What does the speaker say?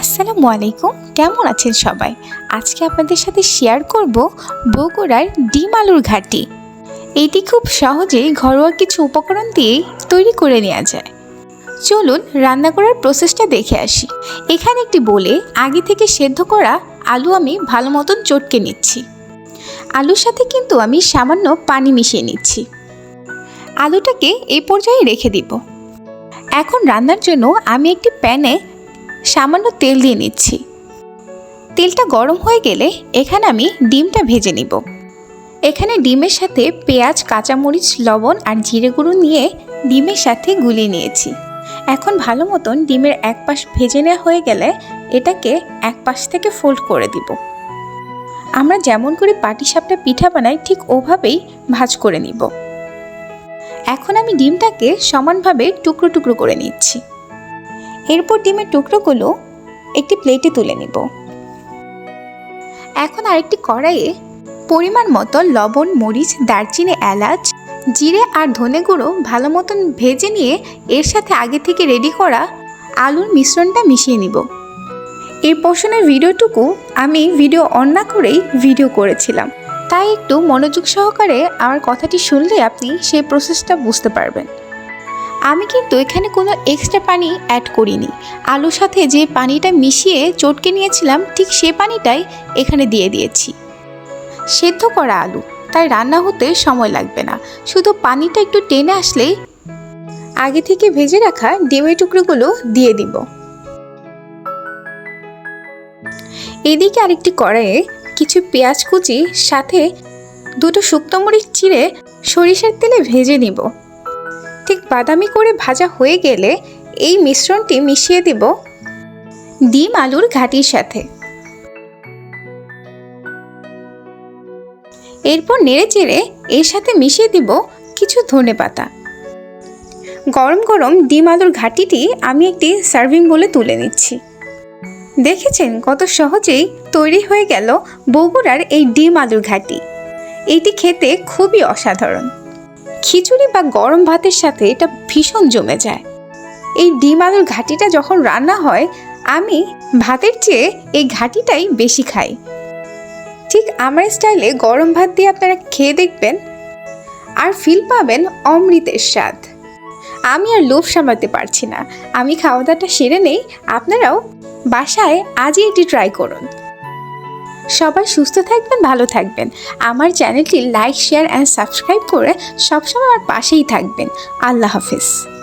আসসালামু আলাইকুম, কেমন আছেন সবাই? আজকে আপনাদের সাথে শেয়ার করব বগুড়ার ডিম আলুর ঘাটি। এটি খুব সহজেই ঘরোয়া কিছু উপকরণ দিয়েই তৈরি করে নেওয়া যায়। চলুন রান্না করার প্রসেসটা দেখে আসি। এখানে একটি বলে আগে থেকে সেদ্ধ করা আলু আমি ভালো মতন চটকে নিচ্ছি। আলুর সাথে কিন্তু আমি সামান্য পানি মিশিয়ে নিচ্ছি। আলুটাকে এই পর্যায়ে রেখে দিব। এখন রান্নার জন্য আমি একটি প্যানে সামান্য তেল দিয়ে নিচ্ছি। তেলটা গরম হয়ে গেলে এখানে আমি ডিমটা ভেজে নিব। এখানে ডিমের সাথে পেঁয়াজ, কাঁচামরিচ, লবণ আর জিরে গুঁড়ো নিয়ে ডিমের সাথে গুলিয়ে নিয়েছি। এখন ভালো মতন ডিমের এক পাশ ভেজে নেওয়া হয়ে গেলে এটাকে এক পাশ থেকে ফোল্ড করে দিব। আমরা যেমন করে পাটিসাপটা পিঠা বানাই, ঠিক ওভাবেই ভাজ করে নিব। এখন আমি ডিমটাকে সমানভাবে টুকরো টুকরো করে নিচ্ছি। এরপর ডিমের টুকরোগুলো একটি প্লেটে তুলে নিব। এখন আরেকটি কড়াইয়ে পরিমাণ মতো লবণ, মরিচ, দারচিনি, এলাচ, জিরে আর ধনে গুঁড়ো ভালো মতন ভেজে নিয়ে এর সাথে আগে থেকে রেডি করা আলুর মিশ্রণটা মিশিয়ে নিব। এই পোষণের ভিডিওটুকু আমি ভিডিও অন না করেই ভিডিও করেছিলাম। তাই একটু মনোযোগ সহকারে আমার কথাটি শুনলে আপনি সেই প্রসেসটা বুঝতে পারবেন। আমি কিন্তু এখানে কোনো এক্সট্রা পানি অ্যাড করিনি। আলুর সাথে যে পানিটা মিশিয়ে চটকে নিয়েছিলাম, ঠিক সে পানিটাই এখানে দিয়ে দিয়েছি। সেদ্ধ করা আলু, তাই রান্না হতে সময় লাগবে না। শুধু পানিটা একটু টেনে আসলেই আগে থেকে ভেজে রাখা ডিমের টুকরোগুলো দিয়ে দিব। এদিকে আরেকটি কড়াইয়ে কিছু পেঁয়াজ কুচি, সাথে দুটো শুকনো মরিচ চিড়ে সরিষার তেলে ভেজে নিব। ঠিক বাদামি করে ভাজা হয়ে গেলে এই মিশ্রণটি মিশিয়ে দিব ডিম আলুর ঘাটির সাথে। এরপর নেড়ে চেড়ে এর সাথে মিশিয়ে দিব কিছু ধনে পাতা। গরম গরম ডিম আলুর ঘাটিটি আমি একটি সার্ভিং বলে তুলে নিচ্ছি। দেখেছেন কত সহজেই তৈরি হয়ে গেল বগুড়ার এই ডিম আলুর ঘাটি। এটি খেতে খুবই অসাধারণ। খিচুড়ি বা গরম ভাতের সাথে এটা ভীষণ জমে যায়। এই ডিম আলুর ঘাটিটা যখন রান্না হয়, আমি ভাতের চেয়ে এই ঘাটিটাই বেশি খাই। ঠিক আমার স্টাইলে গরম ভাত দিয়ে আপনারা খেয়ে দেখবেন আর ফিল পাবেন অমৃতের স্বাদ। আমি আর লোভ সামলাতে পারছি না। আমি খাওয়া দাওয়াটা সেরে নেই, আপনারাও বাসায় আজই এটি ট্রাই করুন। সবাই সুস্থ থাকবেন, ভালো থাকবেন। আমার চ্যানেলটি লাইক, শেয়ার অ্যান্ড সাবস্ক্রাইব করে সবসময় আমার পাশেই থাকবেন। আল্লাহ হাফিজ।